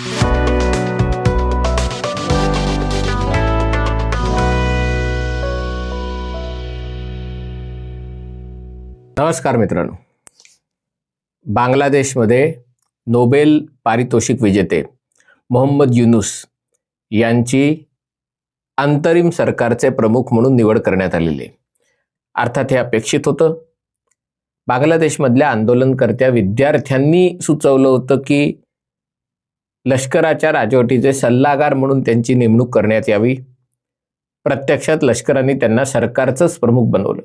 नमस्कार मित्रांनो. बांगलादेशमध्ये नोबेल पारितोषिक विजेते मोहम्मद युनुस यांची अंतरिम सरकारचे प्रमुख म्हणून निवड करण्यात आलेली आहे. अर्थात हे अपेक्षित होतं. बांगलादेशमधल्या आंदोलनकर्त्या विद्यार्थ्यांनी सुचवलं होतं की लष्कराच्या राजवटीचे सल्लागार म्हणून त्यांची नेमणूक करण्यात यावी. प्रत्यक्षात लष्कराने त्यांना सरकारचंच प्रमुख बनवलं.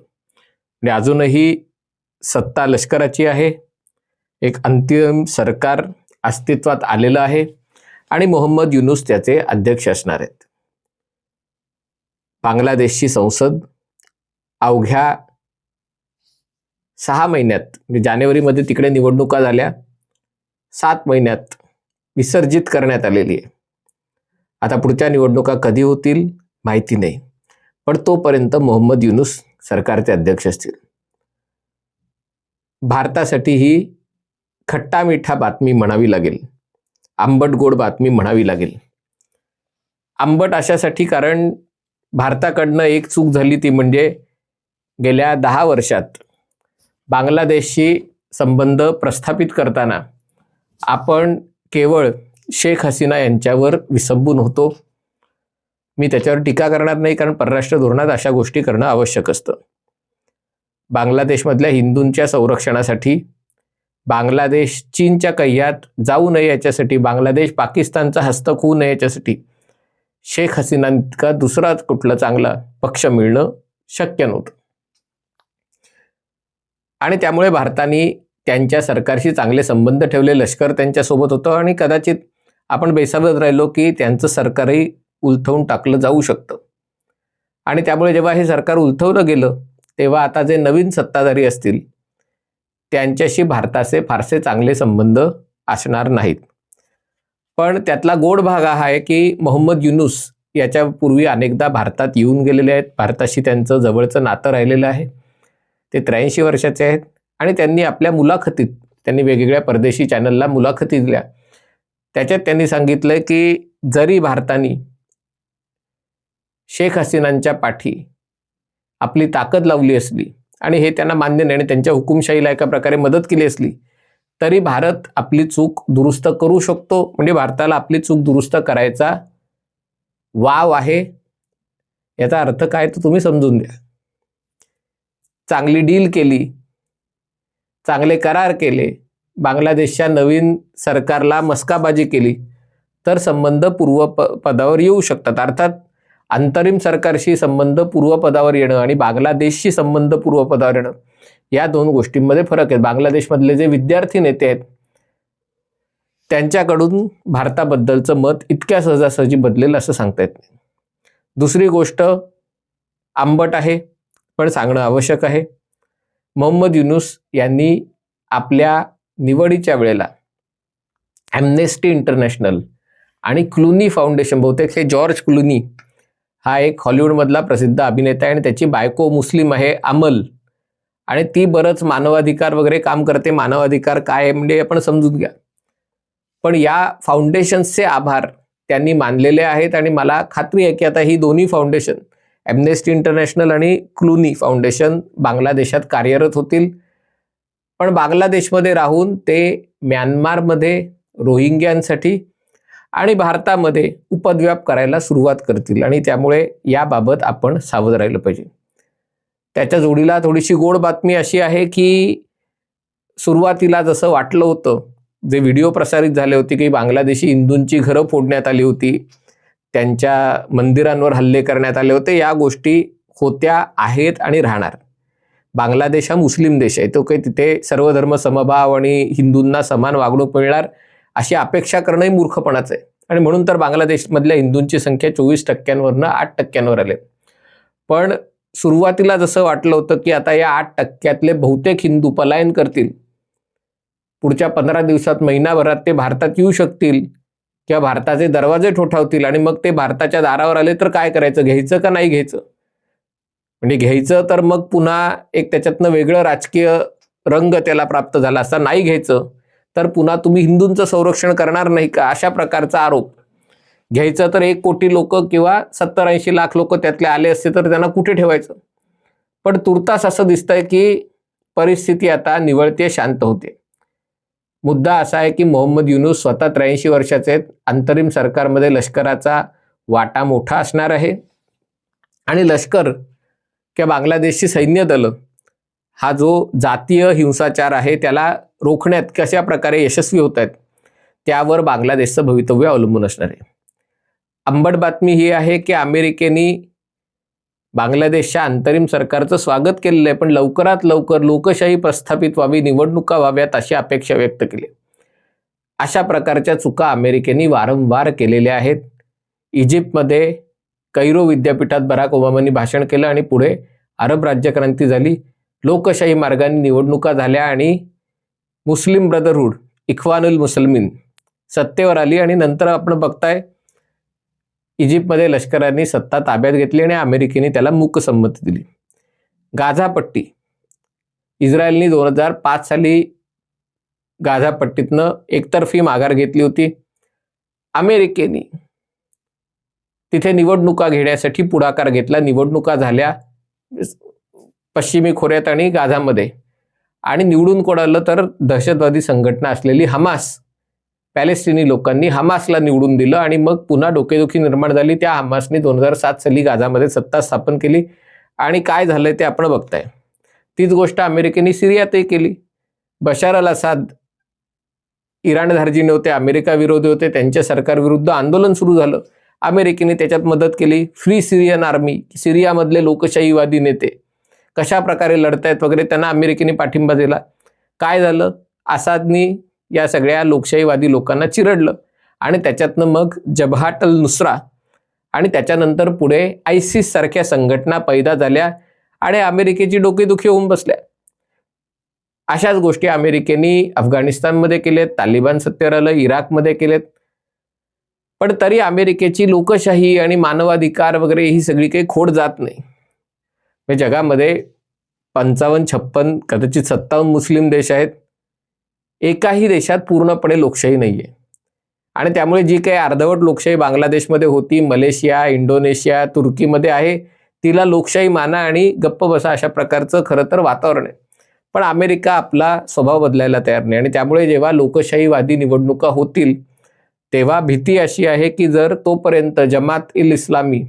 आणि अजूनही सत्ता लष्कराची आहे. एक अंतिम सरकार अस्तित्वात आलेलं आहे. आणि मोहम्मद युनुस त्याचे अध्यक्ष असणार आहेत. बांगलादेशची संसद अवघ्या सहा महिन्यात म्हणजे जानेवारीमध्ये तिकडे निवडणुका झाल्या. सात महिन्यात विसर्जित करण्यात आलेली आहे. आता पुढच्या निवडणुका कधी होतील माहिती नाही पण तोपर्यंत मोहम्मद युनुस सरकारचे अध्यक्ष असतील. भारतासाठी ही खट्टा मिठा बातमी म्हणावी लागेल. आंबट गोड बातमी म्हणावी लागेल. आंबट अशासाठी कारण भारताकडनं एक चूक झाली ती म्हणजे गेल्या दहा वर्षात बांगलादेशशी संबंध प्रस्थापित करताना आपण केवळ शेख हसीना यांच्यावर विसंबून होतो. मी त्याच्यावर टीका करणार नाही कारण परराष्ट्र धोरणात अशा गोष्टी करणं आवश्यक असतं. बांगलादेशमधल्या हिंदूंच्या संरक्षणासाठी बांगलादेश चीनच्या कह्यात जाऊ नये याच्यासाठी बांगलादेश पाकिस्तानचा हस्तक होऊ नये याच्यासाठी शेख हसीना इतका दुसरा कुठला चांगला पक्ष मिळणं शक्य नव्हतं. आणि त्यामुळे भारताने त्यांच्या सरकारशी चांगले संबंध ठेवले. लष्कर त्यांच्यासोबत होतं आणि कदाचित आपण बेसावत राहिलो की त्यांचं सरकारही उलथवून टाकलं जाऊ शकतं. आणि त्यामुळे जेव्हा हे सरकार उलथवलं गेलं तेव्हा आता जे नवीन सत्ताधारी असतील त्यांच्याशी भारताचे फारसे चांगले संबंध असणार नाहीत. पण त्यातला गोड भाग हा आहे की मोहम्मद युनुस याच्यापूर्वी अनेकदा भारतात येऊन गेलेले आहेत. भारताशी त्यांचं जवळचं नातं राहिलेलं आहे. ते त्र्याऐंशी वर्षाचे आहेत. आणि त्यांनी आपल्या मुलाखतीत त्यांनी वेगवेगळ्या परदेशी चॅनलला मुलाखती दिल्या. त्याच्यात त्यांनी सांगितलं की जरी भारताने शेख हसीनांच्या पाठी आपली ताकद लावली असली आणि हे त्यांना मान्य नाही आणि त्यांच्या हुकुमशाहीला एका प्रकारे मदत केली असली तरी भारत आपली चूक दुरुस्त करू शकतो. म्हणजे भारताला आपली चूक दुरुस्त करायचा वाव आहे. याचा अर्थ काय तो तुम्ही समजून द्या चांगली डील केली चांगले करार केले बांगलादेशच्या नवीन सरकारला मस्काबाजी केली तर संबंध पूर्व प पदावर येऊ शकतात. अर्थात अंतरिम सरकारशी संबंध पूर्वपदावर येणं आणि बांगलादेशशी संबंध पूर्वपदावर येणं या दोन गोष्टींमध्ये फरक आहे बांगलादेशमधले जे विद्यार्थी नेते आहेत त्यांच्याकडून भारताबद्दलचं मत इतक्या सहजासहजी बदलेल असं सांगता येत नाही. दुसरी गोष्ट आंबट आहे पण सांगणं आवश्यक आहे. मोहम्मद युनुस यांनी आपल्या निवडीच्या वेळेला ॲम्नेस्टी इंटरनॅशनल आणि क्लुनी फाउंडेशन बहुतेक हे जॉर्ज क्लुनी हा एक हॉलिवूडमधला प्रसिद्ध अभिनेता आहे आणि त्याची बायको मुस्लिम आहे अमल. आणि ती बरंच मानवाधिकार वगैरे काम करते. मानवाधिकार काय आहे म्हणजे आपण समजून घ्या. पण या फाउंडेशन्सचे आभार त्यांनी मानलेले आहेत आणि मला खात्री आहे की आता ही दोन्ही फाउंडेशन ॲम्नेस्टी इंटरनॅशनल आणि क्लुनी फाउंडेशन बांगलादेशात कार्यरत होतील. पण बांगलादेशमध्ये राहून ते म्यानमारमध्ये रोहिंग्यांसाठी आणि भारतामध्ये उपद्व्याप करायला सुरुवात करतील आणि त्यामुळे याबाबत आपण सावध राहिलं पाहिजे. त्याच्या जोडीला थोडीशी गोड बातमी अशी आहे की सुरुवातीला जसं वाटलं होतं जे व्हिडिओ प्रसारित झाले होते की बांगलादेशी हिंदूंची घरं फोडण्यात आली होती त्यांच्या मंदिरांवर हल्ले करण्यात आले होते. या गोष्टी होत्या आहेत आणि राहणार. बांगलादेश हा मुस्लिम देश आहे. तो काही तिथे सर्व धर्म समभाव आणि हिंदूंना समान वागणूक मिळणार अशी अपेक्षा करणंही मूर्खपणाचं आहे. आणि म्हणून तर बांगलादेशमधल्या हिंदूंची संख्या चोवीस टक्क्यांवरनं आठ टक्क्यांवर आले. पण सुरुवातीला जसं वाटलं होतं की आता या आठ टक्क्यातले बहुतेक हिंदू पलायन करतील. पुढच्या पंधरा दिवसात महिनाभरात ते भारतात येऊ शकतील. किंवा भारताचे दरवाजे ठोठावतील आणि मग ते भारताच्या दारावर आले तर काय करायचं? घ्यायचं का नाही घ्यायचं? म्हणजे घ्यायचं तर मग पुन्हा एक त्याच्यातनं वेगळं राजकीय रंग त्याला प्राप्त झाला असता नाही घ्यायचं तर पुन्हा तुम्ही हिंदूंचं संरक्षण करणार नाही का? अशा प्रकारचा आरोप. घ्यायचं तर एक कोटी लोक किंवा सत्तर ऐंशी लाख लोक त्यातले आले असते तर त्यांना कुठे ठेवायचं? पण तुर्तास असं दिसतंय की परिस्थिती आता निवळते शांत होते मुद्दा असा आहे की मोहम्मद युनूस स्वतः त्र्याऐंशी वर्षाचे आहेत. अंतरिम सरकारमध्ये लष्कराचा वाटा मोठा असणार आहे. आणि लष्कर किंवा बांगलादेशची सैन्य दलं हा जो जातीय हिंसाचार आहे त्याला रोखण्यात कशा प्रकारे यशस्वी होत आहेत त्यावर बांगलादेशचं भवितव्य अवलंबून असणार आहे. अंबड बातमी ही आहे की अमेरिकेने बांगलादेशच्या अंतरिम सरकारचं स्वागत केलेलं आहे पण लवकरात लवकर लोकशाही प्रस्थापित व्हावी निवडणुका व्हाव्यात अशी अपेक्षा व्यक्त केली. अशा प्रकारच्या चुका अमेरिकेने वारंवार केलेल्या आहेत. इजिप्तमध्ये कैरो विद्यापीठात बराक ओबामांनी भाषण केलं आणि पुढे अरब राज्यक्रांती झाली. लोकशाही मार्गाने निवडणुका झाल्या आणि मुस्लिम ब्रदरहूड इख्वानुल मुसलमिन सत्तेवर आली आणि नंतर आपण बघताय इजिप्तमध्ये लष्करांनी सत्ता ताब्यात घेतली आणि अमेरिकेने त्याला मूक संमती दिली. गाझापट्टी इस्रायलनी दोन हजार पाच साली गाझापट्टीतनं एकतर्फी माघार घेतली होती. अमेरिकेने तिथे निवडणुका घेण्यासाठी पुढाकार घेतला. निवडणुका झाल्या पश्चिमी खोऱ्यात आणि गाझामध्ये. आणि निवडून कोणालं तर दहशतवादी संघटना असलेली हमास पॅलेस्टिनी लोकांनी हमासला निवडून दिलं आणि मग पुन्हा डोकेदुखी निर्माण झाली. त्या हमासने दोन हजार सात साली गाझामध्ये सत्ता स्थापन केली. आणि काय झालंय ते आपण बघताय. तीच गोष्ट अमेरिकेने सिरियातही केली. बशार अल असाद इराण धार्जिने होते अमेरिका विरोधी होते त्यांच्या सरकारविरुद्ध आंदोलन सुरू झालं. अमेरिकेने त्याच्यात मदत केली. फ्री सिरियन आर्मी सिरियामधले लोकशाहीवादी नेते. कशा प्रकारे लढतायत वगैरे त्यांना अमेरिकेने पाठिंबा दिला. काय झालं? आसादनी या सगळ्या लोकशाहीवादी लोकांना चिरडलं. आणि त्याच्यातनं मग जबहाट अल नुसरा आणि त्याच्यानंतर पुढे आयसिस सारख्या संघटना पैदा झाल्या आणि अमेरिकेची डोकेदुखी होऊन बसल्या. अशाच गोष्टी अमेरिकेने अफगाणिस्तानमध्ये केलेत तालिबान सत्तेवर आलं इराकमध्ये केलेत. पण तरी अमेरिकेची लोकशाही आणि मानवाधिकार वगैरे ही सगळी काही खोड जात नाही. म्हणजे जगामध्ये पंचावन्न छप्पन कदाचित सत्तावन्न मुस्लिम देश आहेत. एकाही देशात पूर्णपणे लोकशाही नाही आहे आणि त्यामुळे जी काही अर्धवट लोकशाही बांगलादेशमध्ये होती मलेशिया इंडोनेशिया तुर्कीमध्ये आहे तिला लोकशाही माना आणि गप्प बसा अशा प्रकारचं खरं तर वातावरण आहे. पण अमेरिका आपला स्वभाव बदलायला तयार नाही आणि त्यामुळे जेव्हा लोकशाहीवादी निवडणुका होतील तेव्हा भीती अशी आहे की जर तोपर्यंत जमात इल इस्लामी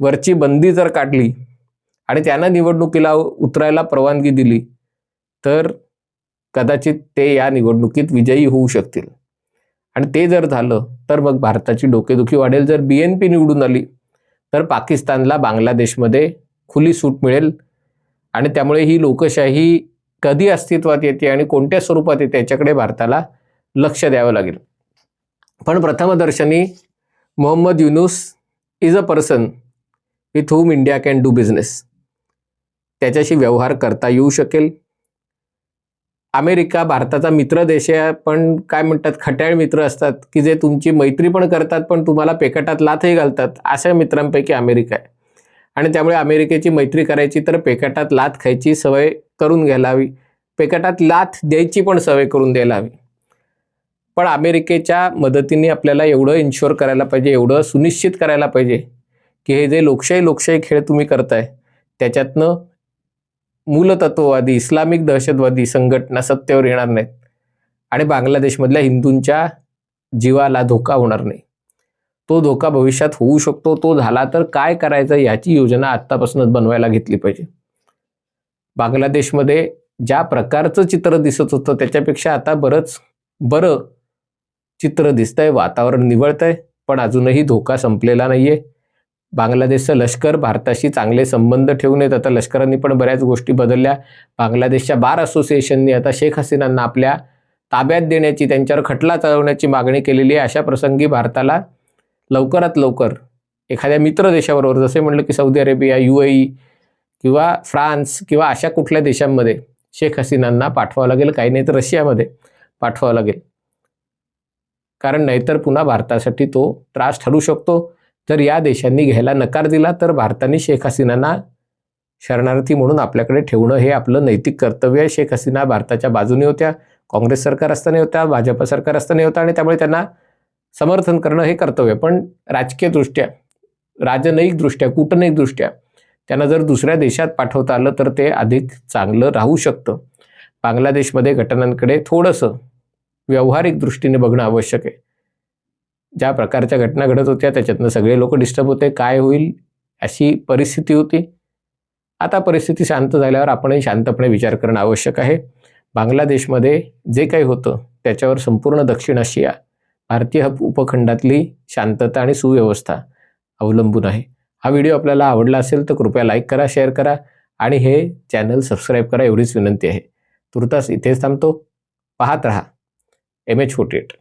वरची बंदी जर काढली आणि त्यांना निवडणुकीला उतरायला परवानगी दिली तर कदाचित ते या निवडणुकीत विजयी होऊ शकतील. आणि ते जर झालं तर मग भारताची डोकेदुखी वाढेल. जर बी एन पी निवडून आली तर पाकिस्तानला बांगलादेशमध्ये खुली सूट मिळेल. आणि त्यामुळे ही लोकशाही कधी अस्तित्वात येते आणि कोणत्या स्वरूपात येते याच्याकडे भारताला लक्ष द्यावं लागेल. पण प्रथमदर्शनी Mohammad Yunus is a person with whom India can do business त्याच्याशी व्यवहार करता येऊ शकेल. अमेरिका भारताचा मित्र देश आहे पण काय म्हणतात खट्याळ मित्र असतात की जे तुमची मैत्री पण करतात पण तुम्हाला पेकटात लाथही घालतात अशा मित्रांपैकी अमेरिका आहे. आणि त्यामुळे अमेरिकेची मैत्री करायची तर पेकटात लाथ खायची सवय करून घ्यायला हवी पेकटात लाथ द्यायची पण सवय करून द्यायला हवी पण अमेरिकेच्या मदतीने आपल्याला एवढं इन्शुअर करायला पाहिजे एवढं सुनिश्चित करायला पाहिजे की हे जे लोकशाही लोकशाही खेळ तुम्ही करताय त्याच्यातनं मूलतत्ववादी इस्लामिक दहशतवादी संघटना सत्तेवर येणार नाहीत. आणि बांगलादेशमधल्या हिंदूंच्या जीवाला धोका होणार नाही. तो धोका भविष्यात होऊ शकतो तो झाला तर काय करायचं याची योजना आत्तापासूनच बनवायला घेतली पाहिजे. बांगलादेशमध्ये ज्या प्रकारचं चित्र दिसत होतं त्याच्यापेक्षा आता बरंच बरं चित्र दिसतंय वातावरण निवळतंय पण अजूनही धोका संपलेला नाहीये. बांगलादेशचं लष्कर भारताशी चांगले संबंध ठेवून येत. आता लष्करांनी पण बऱ्याच गोष्टी बदलल्या. बांगलादेशच्या बार असोसिएशनने आता शेख हसीनांना आपल्या ताब्यात देण्याची त्यांच्यावर खटला चालवण्याची मागणी केलेली आहे. अशा प्रसंगी भारताला लवकरात लवकर एखाद्या मित्र देशाबरोबर जसे म्हटलं की सौदी अरेबिया यू किंवा फ्रान्स किंवा अशा कुठल्या देशांमध्ये शेख हसीनांना पाठवावं लागेल. काही नाही तर रशियामध्ये पाठवावं लागेल. कारण नाहीतर पुन्हा भारतासाठी तो त्रास ठरू शकतो. जर या देशांनी घ्यायला नकार दिला तर भारताने शेख हसीनांना शरणार्थी म्हणून आपल्याकडे ठेवणं हे आपलं नैतिक कर्तव्य आहे. शेख हसीना भारताच्या बाजूने होत्या काँग्रेस सरकार असताना होत्या भाजप सरकार असताना होता आणि त्यामुळे त्यांना समर्थन करणं हे कर्तव्य पण राजकीयदृष्ट्या राजनैतिकदृष्ट्या कूटनैतिकदृष्ट्या त्यांना जर दुसऱ्या देशात पाठवता आलं तर ते अधिक चांगलं राहू शकतं. बांगलादेशमध्ये घटनांकडे थोडंसं व्यावहारिक दृष्टीने बघणं आवश्यक आहे. ज्या प्रकारच्या घटना घडत होत्या त्याच्यातनं सगळे लोक डिस्टर्ब होते. काय होईल अशी परिस्थिती होती. आता परिस्थिती शांत झाल्यावर आपणही शांतपणे विचार करणं आवश्यक आहे. बांगलादेशमध्ये जे काही होतं त्याच्यावर संपूर्ण दक्षिण आशिया भारतीय उपखंडातली शांतता आणि सुव्यवस्था अवलंबून आहे. हा व्हिडिओ आपल्याला आवडला असेल तर कृपया लाईक करा शेअर करा आणि हे चॅनल सबस्क्राईब करा एवढीच विनंती आहे. तुर्तास इथेच थांबतो. पाहत रहा. M H forty eight.